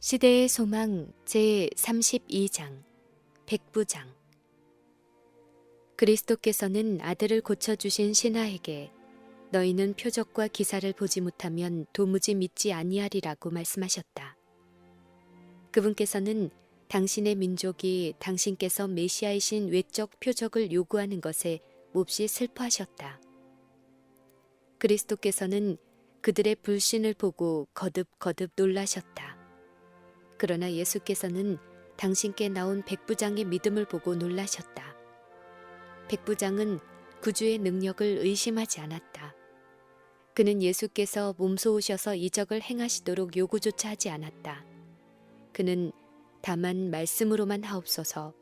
시대의 소망 제 32장 백부장 그리스도께서는 아들을 고쳐주신 신하에게 너희는 표적과 기사를 보지 못하면 도무지 믿지 아니하리라고 말씀하셨다. 그분께서는 당신의 민족이 당신께서 메시아이신 외적 표적을 요구하는 것에 몹시 슬퍼하셨다. 그리스도께서는 그들의 불신을 보고 거듭거듭 놀라셨다. 그러나 예수께서는 당신께 나온 백부장의 믿음을 보고 놀라셨다. 백부장은 구주의 능력을 의심하지 않았다. 그는 예수께서 몸소 오셔서 이적을 행하시도록 요구조차 하지 않았다. 그는 다만 말씀으로만 하옵소서.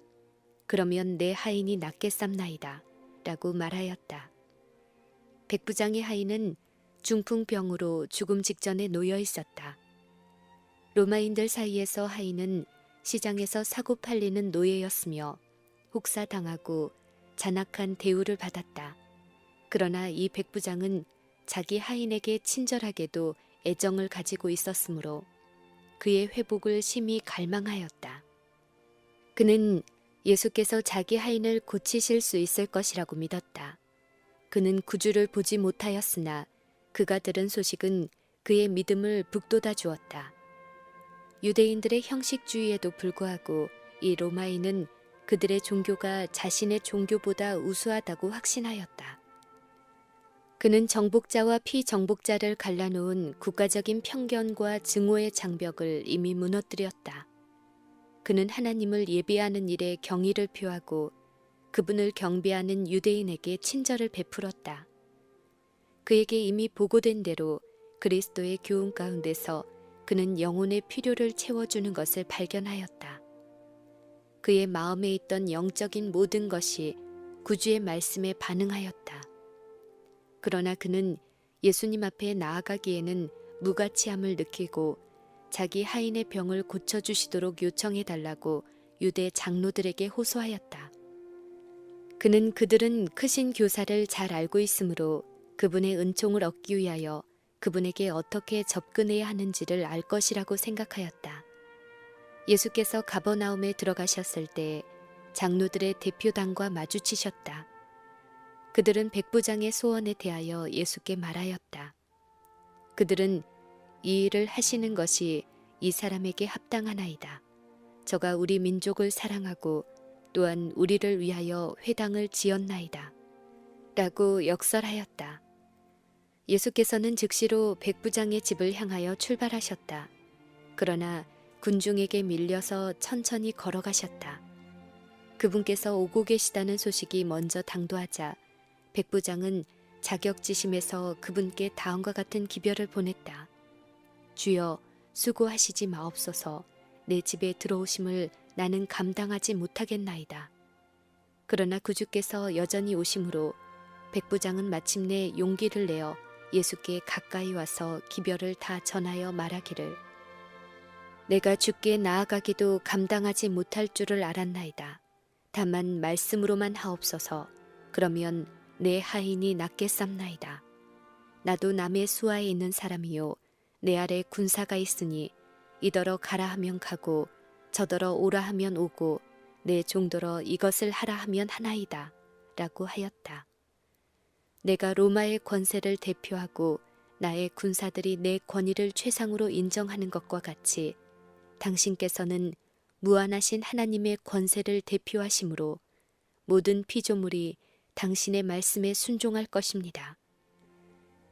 그러면 내 하인이 낫겠삼나이다. 라고 말하였다. 백부장의 하인은 중풍병으로 죽음 직전에 놓여 있었다. 로마인들 사이에서 하인은 시장에서 사고 팔리는 노예였으며 혹사당하고 잔악한 대우를 받았다. 그러나 이 백부장은 자기 하인에게 친절하게도 애정을 가지고 있었으므로 그의 회복을 심히 갈망하였다. 그는 예수께서 자기 하인을 고치실 수 있을 것이라고 믿었다. 그는 구주를 보지 못하였으나 그가 들은 소식은 그의 믿음을 북돋아 주었다. 유대인들의 형식주의에도 불구하고 이 로마인은 그들의 종교가 자신의 종교보다 우수하다고 확신하였다. 그는 정복자와 피정복자를 갈라놓은 국가적인 편견과 증오의 장벽을 이미 무너뜨렸다. 그는 하나님을 예배하는 일에 경의를 표하고 그분을 경배하는 유대인에게 친절을 베풀었다. 그에게 이미 보고된 대로 그리스도의 교훈 가운데서 그는 영혼의 필요를 채워주는 것을 발견하였다. 그의 마음에 있던 영적인 모든 것이 구주의 말씀에 반응하였다. 그러나 그는 예수님 앞에 나아가기에는 무가치함을 느끼고 자기 하인의 병을 고쳐주시도록 요청해 달라고 유대 장로들에게 호소하였다. 그는 그들은 크신 교사를 잘 알고 있으므로 그분의 은총을 얻기 위하여 그분에게 어떻게 접근해야 하는지를 알 것이라고 생각하였다. 예수께서 가버나움에 들어가셨을 때 장로들의 대표단과 마주치셨다. 그들은 백부장의 소원에 대하여 예수께 말하였다. 그들은 이 일을 하시는 것이 이 사람에게 합당하나이다. 저가 우리 민족을 사랑하고 또한 우리를 위하여 회당을 지었나이다. 라고 역설하였다. 예수께서는 즉시로 백부장의 집을 향하여 출발하셨다. 그러나 군중에게 밀려서 천천히 걸어가셨다. 그분께서 오고 계시다는 소식이 먼저 당도하자 백부장은 자격지심에서 그분께 다음과 같은 기별을 보냈다. 주여 수고하시지 마옵소서 내 집에 들어오심을 나는 감당하지 못하겠나이다. 그러나 구주께서 여전히 오심으로 백부장은 마침내 용기를 내어 예수께 가까이 와서 기별을 다 전하여 말하기를 내가 주께 나아가기도 감당하지 못할 줄을 알았나이다. 다만 말씀으로만 하옵소서. 그러면 내 하인이 낫겠삼나이다. 나도 남의 수하에 있는 사람이요 내 아래 군사가 있으니 이더러 가라 하면 가고 저더러 오라 하면 오고 내 종더러 이것을 하라 하면 하나이다. 라고 하였다. 내가 로마의 권세를 대표하고 나의 군사들이 내 권위를 최상으로 인정하는 것과 같이 당신께서는 무한하신 하나님의 권세를 대표하심으로 모든 피조물이 당신의 말씀에 순종할 것입니다.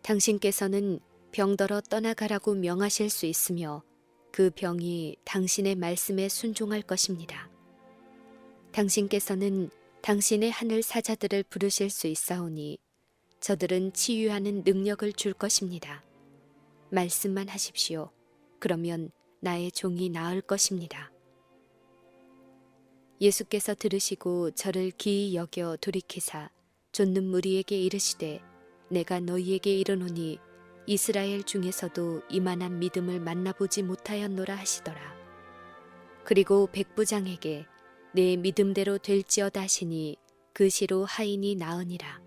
당신께서는 병더러 떠나가라고 명하실 수 있으며 그 병이 당신의 말씀에 순종할 것입니다. 당신께서는 당신의 하늘 사자들을 부르실 수 있사오니 저들은 치유하는 능력을 줄 것입니다. 말씀만 하십시오. 그러면 나의 종이 나을 것입니다. 예수께서 들으시고 저를 기이 여겨 돌이키사 쫓는 무리에게 이르시되 내가 너희에게 이르노니 이스라엘 중에서도 이만한 믿음을 만나보지 못하였노라 하시더라. 그리고 백부장에게 내 믿음대로 될지어다 하시니 그 시로 하인이 나으니라.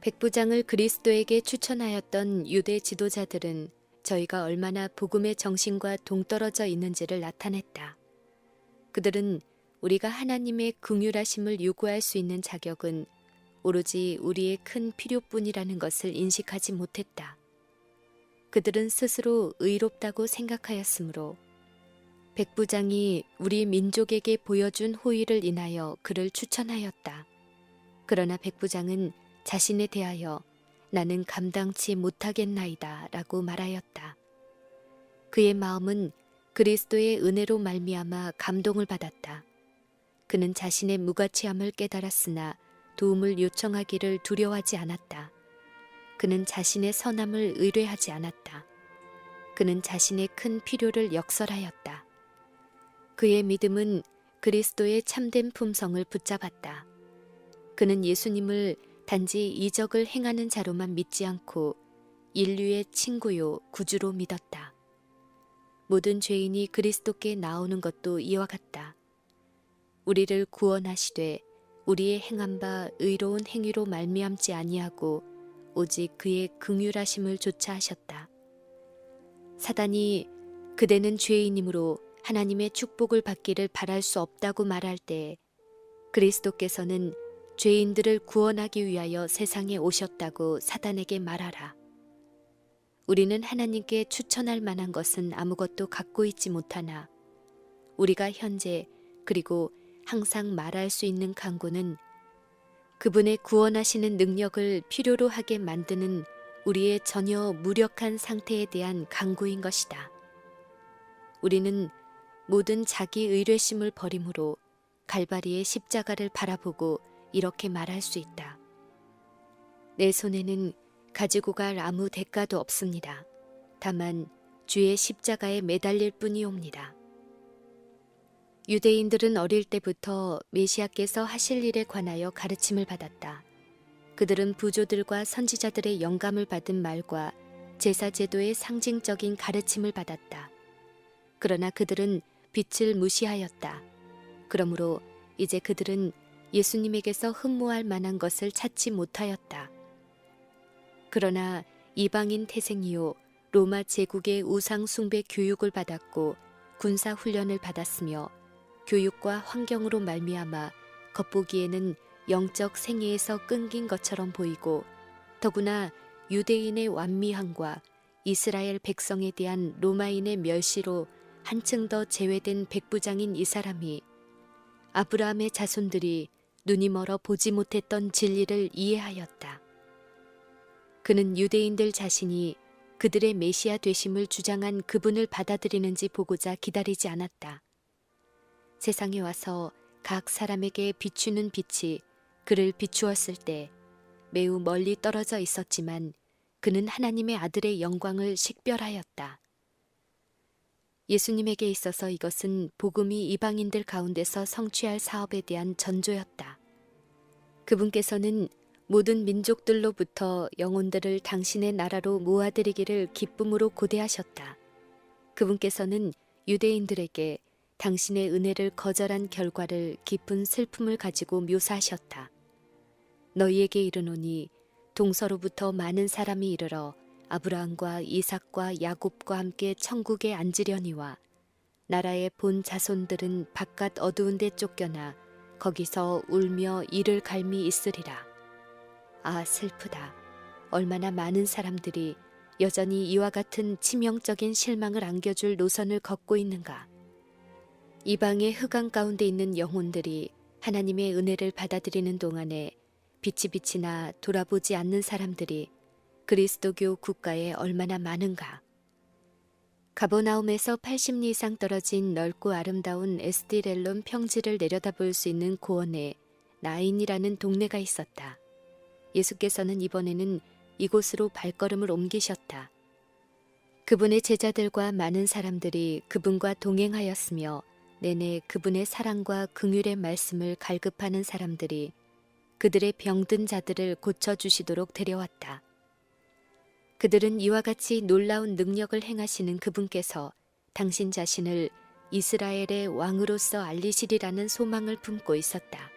백부장을 그리스도에게 추천하였던 유대 지도자들은 저희가 얼마나 복음의 정신과 동떨어져 있는지를 나타냈다. 그들은 우리가 하나님의 긍휼하심을 요구할 수 있는 자격은 오로지 우리의 큰 필요뿐이라는 것을 인식하지 못했다. 그들은 스스로 의롭다고 생각하였으므로 백부장이 우리 민족에게 보여준 호의를 인하여 그를 추천하였다. 그러나 백부장은 자신에 대하여 나는 감당치 못하겠나이다 라고 말하였다. 그의 마음은 그리스도의 은혜로 말미암아 감동을 받았다. 그는 자신의 무가치함을 깨달았으나 도움을 요청하기를 두려워하지 않았다. 그는 자신의 선함을 의뢰하지 않았다. 그는 자신의 큰 필요를 역설하였다. 그의 믿음은 그리스도의 참된 품성을 붙잡았다. 그는 예수님을 단지 이적을 행하는 자로만 믿지 않고 인류의 친구요 구주로 믿었다. 모든 죄인이 그리스도께 나오는 것도 이와 같다. 우리를 구원하시되 우리의 행한 바 의로운 행위로 말미암지 아니하고 오직 그의 긍휼하심을 조차 하셨다. 사단이 그대는 죄인이므로 하나님의 축복을 받기를 바랄 수 없다고 말할 때 그리스도께서는 죄인들을 구원하기 위하여 세상에 오셨다고 사단에게 말하라. 우리는 하나님께 추천할 만한 것은 아무것도 갖고 있지 못하나 우리가 현재 그리고 항상 말할 수 있는 강구는 그분의 구원하시는 능력을 필요로 하게 만드는 우리의 전혀 무력한 상태에 대한 강구인 것이다. 우리는 모든 자기 의뢰심을 버림으로 갈바리의 십자가를 바라보고 이렇게 말할 수 있다. 내 손에는 가지고 갈 아무 대가도 없습니다. 다만 주의 십자가에 매달릴 뿐이옵니다. 유대인들은 어릴 때부터 메시아께서 하실 일에 관하여 가르침을 받았다. 그들은 부조들과 선지자들의 영감을 받은 말과 제사 제도의 상징적인 가르침을 받았다. 그러나 그들은 빛을 무시하였다. 그러므로 이제 그들은 예수님에게서 흠모할 만한 것을 찾지 못하였다. 그러나 이방인 태생이요 로마 제국의 우상 숭배 교육을 받았고 군사 훈련을 받았으며 교육과 환경으로 말미암아 겉보기에는 영적 생애에서 끊긴 것처럼 보이고 더구나 유대인의 완미함과 이스라엘 백성에 대한 로마인의 멸시로 한층 더 제외된 백부장인 이 사람이 아브라함의 자손들이 눈이 멀어 보지 못했던 진리를 이해하였다. 그는 유대인들 자신이 그들의 메시아 되심을 주장한 그분을 받아들이는지 보고자 기다리지 않았다. 세상에 와서 각 사람에게 비추는 빛이 그를 비추었을 때 매우 멀리 떨어져 있었지만 그는 하나님의 아들의 영광을 식별하였다. 예수님에게 있어서 이것은 복음이 이방인들 가운데서 성취할 사업에 대한 전조였다. 그분께서는 모든 민족들로부터 영혼들을 당신의 나라로 모아들이기를 기쁨으로 고대하셨다. 그분께서는 유대인들에게 당신의 은혜를 거절한 결과를 깊은 슬픔을 가지고 묘사하셨다. 너희에게 이르노니 동서로부터 많은 사람이 이르러 아브라함과 이삭과 야곱과 함께 천국에 앉으려니와 나라의 본 자손들은 바깥 어두운 데 쫓겨나 거기서 울며 이를 갈미 있으리라. 아 슬프다. 얼마나 많은 사람들이 여전히 이와 같은 치명적인 실망을 안겨줄 노선을 걷고 있는가. 이방의 흑암 가운데 있는 영혼들이 하나님의 은혜를 받아들이는 동안에 빛이나 돌아보지 않는 사람들이 그리스도교 국가에 얼마나 많은가. 가보나움에서 80리 이상 떨어진 넓고 아름다운 에스티렐론 평지를 내려다볼 수 있는 고원에 나인이라는 동네가 있었다. 예수께서는 이번에는 이곳으로 발걸음을 옮기셨다. 그분의 제자들과 많은 사람들이 그분과 동행하였으며 내내 그분의 사랑과 긍휼의 말씀을 갈급하는 사람들이 그들의 병든 자들을 고쳐 주시도록 데려왔다. 그들은 이와 같이 놀라운 능력을 행하시는 그분께서 당신 자신을 이스라엘의 왕으로서 알리시리라는 소망을 품고 있었다.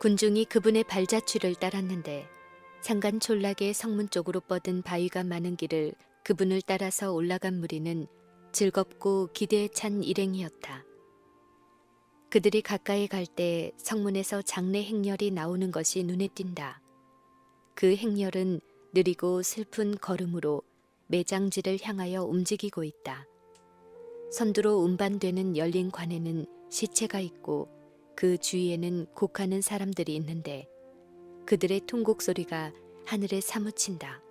군중이 그분의 발자취를 따랐는데 상간 촌락의 성문 쪽으로 뻗은 바위가 많은 길을 그분을 따라서 올라간 무리는 즐겁고 기대에 찬 일행이었다. 그들이 가까이 갈 때 성문에서 장례 행렬이 나오는 것이 눈에 띈다. 그 행렬은 느리고 슬픈 걸음으로 매장지를 향하여 움직이고 있다. 선두로 운반되는 열린 관에는 시체가 있고 그 주위에는 곡하는 사람들이 있는데 그들의 통곡 소리가 하늘에 사무친다.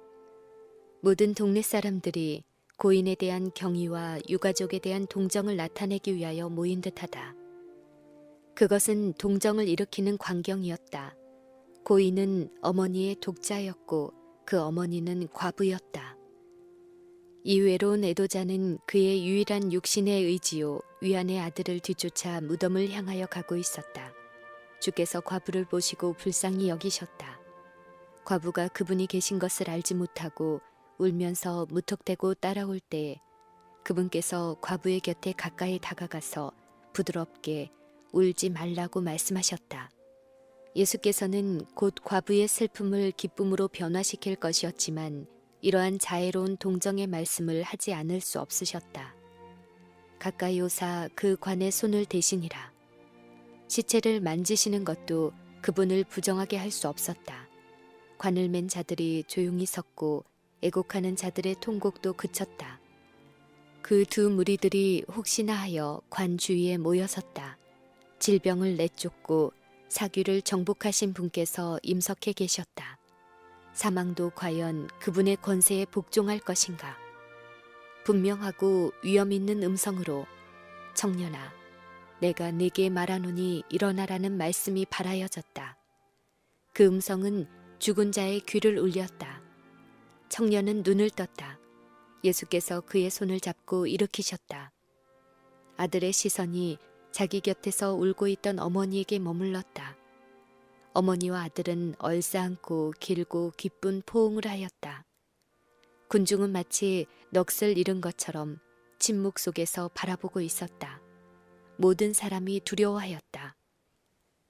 모든 동네 사람들이 고인에 대한 경의와 유가족에 대한 동정을 나타내기 위하여 모인 듯하다. 그것은 동정을 일으키는 광경이었다. 고인은 어머니의 독자였고 그 어머니는 과부였다. 이 외로운 애도자는 그의 유일한 육신의 의지요 위안의 아들을 뒤쫓아 무덤을 향하여 가고 있었다. 주께서 과부를 보시고 불쌍히 여기셨다. 과부가 그분이 계신 것을 알지 못하고 울면서 무턱대고 따라올 때 그분께서 과부의 곁에 가까이 다가가서 부드럽게 울지 말라고 말씀하셨다. 예수께서는 곧 과부의 슬픔을 기쁨으로 변화시킬 것이었지만 이러한 자애로운 동정의 말씀을 하지 않을 수 없으셨다. 가까이 오사 그 관의 손을 대시니라. 시체를 만지시는 것도 그분을 부정하게 할 수 없었다. 관을 맨 자들이 조용히 섰고 애곡하는 자들의 통곡도 그쳤다. 그 두 무리들이 혹시나 하여 관 주위에 모여섰다. 질병을 내쫓고 사귀를 정복하신 분께서 임석해 계셨다. 사망도 과연 그분의 권세에 복종할 것인가? 분명하고 위험 있는 음성으로 청년아, 내가 네게 말하노니 일어나라는 말씀이 발하여졌다. 그 음성은 죽은 자의 귀를 울렸다. 청년은 눈을 떴다. 예수께서 그의 손을 잡고 일으키셨다. 아들의 시선이 자기 곁에서 울고 있던 어머니에게 머물렀다. 어머니와 아들은 얼싸안고 길고 기쁜 포옹을 하였다. 군중은 마치 넋을 잃은 것처럼 침묵 속에서 바라보고 있었다. 모든 사람이 두려워하였다.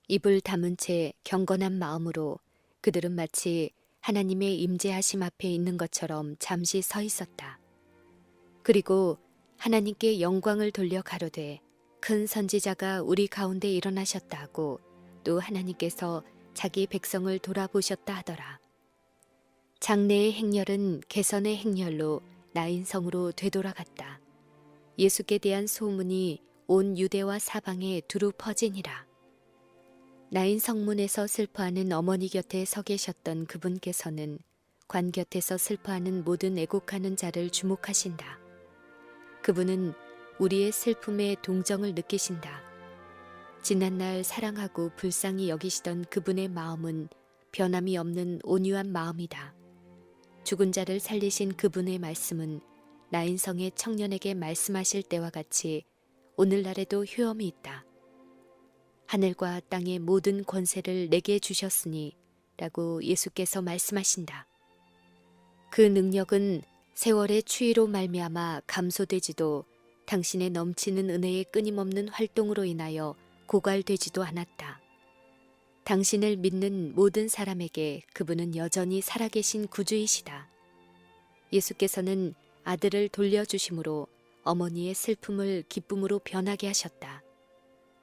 입을 다문 채 경건한 마음으로 그들은 마치 하나님의 임재하심 앞에 있는 것처럼 잠시 서 있었다. 그리고 하나님께 영광을 돌려 가로되 큰 선지자가 우리 가운데 일어나셨다고 또 하나님께서 자기 백성을 돌아보셨다 하더라. 장래의 행렬은 개선의 행렬로 나인성으로 되돌아갔다. 예수께 대한 소문이 온 유대와 사방에 두루 퍼지니라. 나인 성문에서 슬퍼하는 어머니 곁에 서 계셨던 그분께서는 관 곁에서 슬퍼하는 모든 애곡하는 자를 주목하신다. 그분은 우리의 슬픔에 동정을 느끼신다. 지난날 사랑하고 불쌍히 여기시던 그분의 마음은 변함이 없는 온유한 마음이다. 죽은 자를 살리신 그분의 말씀은 나인성의 청년에게 말씀하실 때와 같이 오늘날에도 효험이 있다. 하늘과 땅의 모든 권세를 내게 주셨으니 라고 예수께서 말씀하신다. 그 능력은 세월의 추위로 말미암아 감소되지도 당신의 넘치는 은혜의 끊임없는 활동으로 인하여 고갈되지도 않았다. 당신을 믿는 모든 사람에게 그분은 여전히 살아계신 구주이시다. 예수께서는 아들을 돌려주심으로 어머니의 슬픔을 기쁨으로 변하게 하셨다.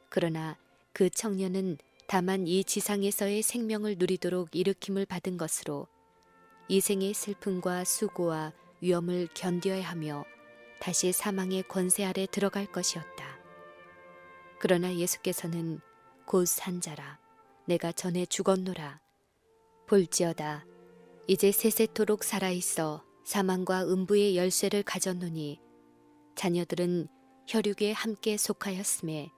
그러나 그 청년은 다만 이 지상에서의 생명을 누리도록 일으킴을 받은 것으로 이 생의 슬픔과 수고와 위험을 견뎌야 하며 다시 사망의 권세 아래 들어갈 것이었다. 그러나 예수께서는 곧 산자라. 내가 전에 죽었노라. 볼지어다. 이제 세세토록 살아 있어 사망과 음부의 열쇠를 가졌노니 자녀들은 혈육에 함께 속하였음에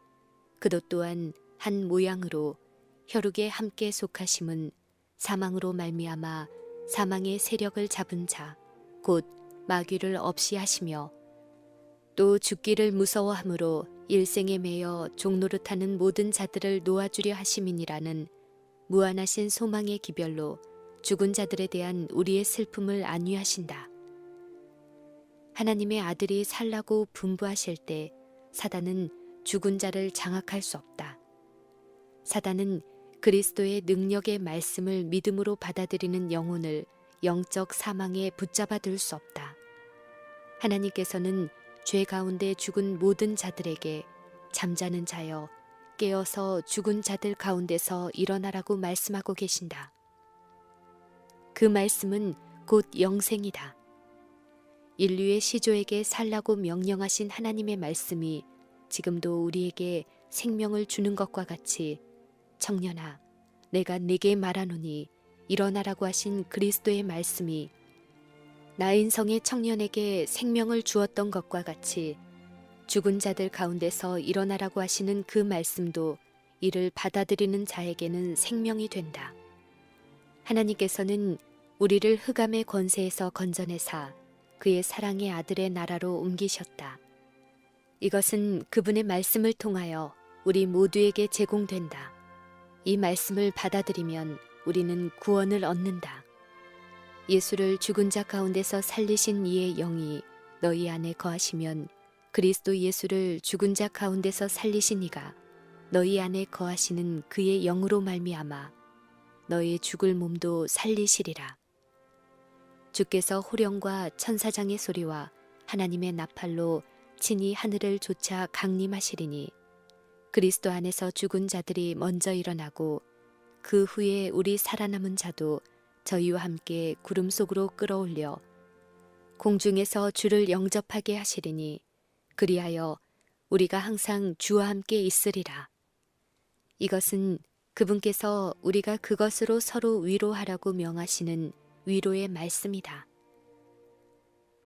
그도 또한 한 모양으로 혈육에 함께 속하심은 사망으로 말미암아 사망의 세력을 잡은 자 곧 마귀를 없이 하시며 또 죽기를 무서워함으로 일생에 매여 종노릇하는 모든 자들을 놓아주려 하심이니라는 무한하신 소망의 기별로 죽은 자들에 대한 우리의 슬픔을 안위하신다. 하나님의 아들이 살라고 분부하실 때 사단은 죽은 자를 장악할 수 없다. 사단은 그리스도의 능력의 말씀을 믿음으로 받아들이는 영혼을 영적 사망에 붙잡아 둘 수 없다. 하나님께서는 죄 가운데 죽은 모든 자들에게 잠자는 자여 깨어서 죽은 자들 가운데서 일어나라고 말씀하고 계신다. 그 말씀은 곧 영생이다. 인류의 시조에게 살라고 명령하신 하나님의 말씀이 지금도 우리에게 생명을 주는 것과 같이 청년아 내가 네게 말하노니 일어나라고 하신 그리스도의 말씀이 나인성의 청년에게 생명을 주었던 것과 같이 죽은 자들 가운데서 일어나라고 하시는 그 말씀도 이를 받아들이는 자에게는 생명이 된다. 하나님께서는 우리를 흑암의 권세에서 건져내사 그의 사랑의 아들의 나라로 옮기셨다. 이것은 그분의 말씀을 통하여 우리 모두에게 제공된다. 이 말씀을 받아들이면 우리는 구원을 얻는다. 예수를 죽은 자 가운데서 살리신 이의 영이 너희 안에 거하시면 그리스도 예수를 죽은 자 가운데서 살리신 이가 너희 안에 거하시는 그의 영으로 말미암아 너희의 죽을 몸도 살리시리라. 주께서 호령과 천사장의 소리와 하나님의 나팔로 친히 하늘을 조차 강림하시리니 그리스도 안에서 죽은 자들이 먼저 일어나고 그 후에 우리 살아남은 자도 저희와 함께 구름 속으로 끌어올려 공중에서 주를 영접하게 하시리니 그리하여 우리가 항상 주와 함께 있으리라. 이것은 그분께서 우리가 그것으로 서로 위로하라고 명하시는 위로의 말씀이다.